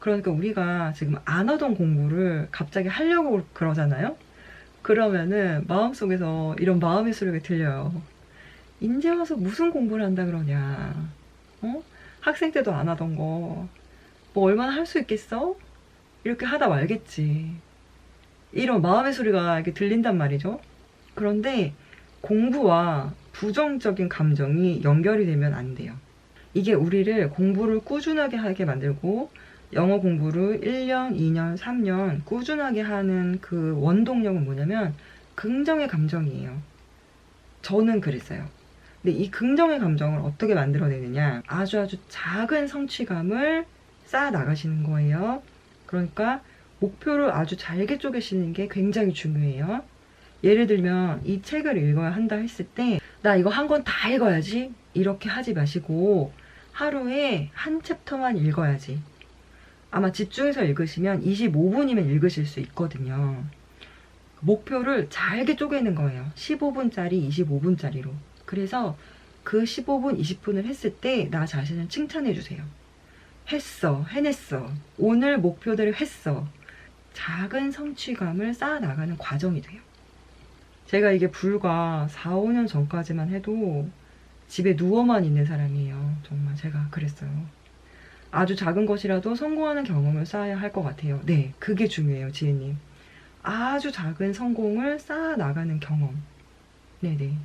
그러니까 우리가 지금 안 하던 공부를 갑자기 하려고 그러잖아요? 그러면은 마음속에서 이런 마음의 소리가 들려요. 이제 와서 무슨 공부를 한다 그러냐. 어? 학생 때도 안 하던 거. 뭐 얼마나 할 수 있겠어? 이렇게 하다 말겠지. 이런 마음의 소리가 이렇게 들린단 말이죠. 그런데 공부와 부정적인 감정이 연결이 되면 안 돼요. 이게 우리를 공부를 꾸준하게 하게 만들고 영어 공부를 1년, 2년, 3년 꾸준하게 하는 그 원동력은 뭐냐면 긍정의 감정이에요. 저는 그랬어요. 근데 이 긍정의 감정을 어떻게 만들어내느냐? 아주 아주 작은 성취감을 쌓아 나가시는 거예요. 그러니까 목표를 아주 잘게 쪼개시는 게 굉장히 중요해요. 예를 들면 이 책을 읽어야 한다 했을 때 나 이거 한 권 다 읽어야지 이렇게 하지 마시고 하루에 한 챕터만 읽어야지. 아마 집중해서 읽으시면 25분이면 읽으실 수 있거든요. 목표를 잘게 쪼개는 거예요. 15분짜리, 25분짜리로. 그래서 그 15분, 20분을 했을 때 나 자신을 칭찬해 주세요. 했어, 해냈어. 오늘 목표대로 했어. 작은 성취감을 쌓아 나가는 과정이 돼요. 제가 이게 불과 4, 5년 전까지만 해도 집에 누워만 있는 사람이에요. 정말 제가 그랬어요. 아주 작은 것이라도 성공하는 경험을 쌓아야 할 것 같아요. 네, 그게 중요해요, 지혜님. 아주 작은 성공을 쌓아 나가는 경험. 네네.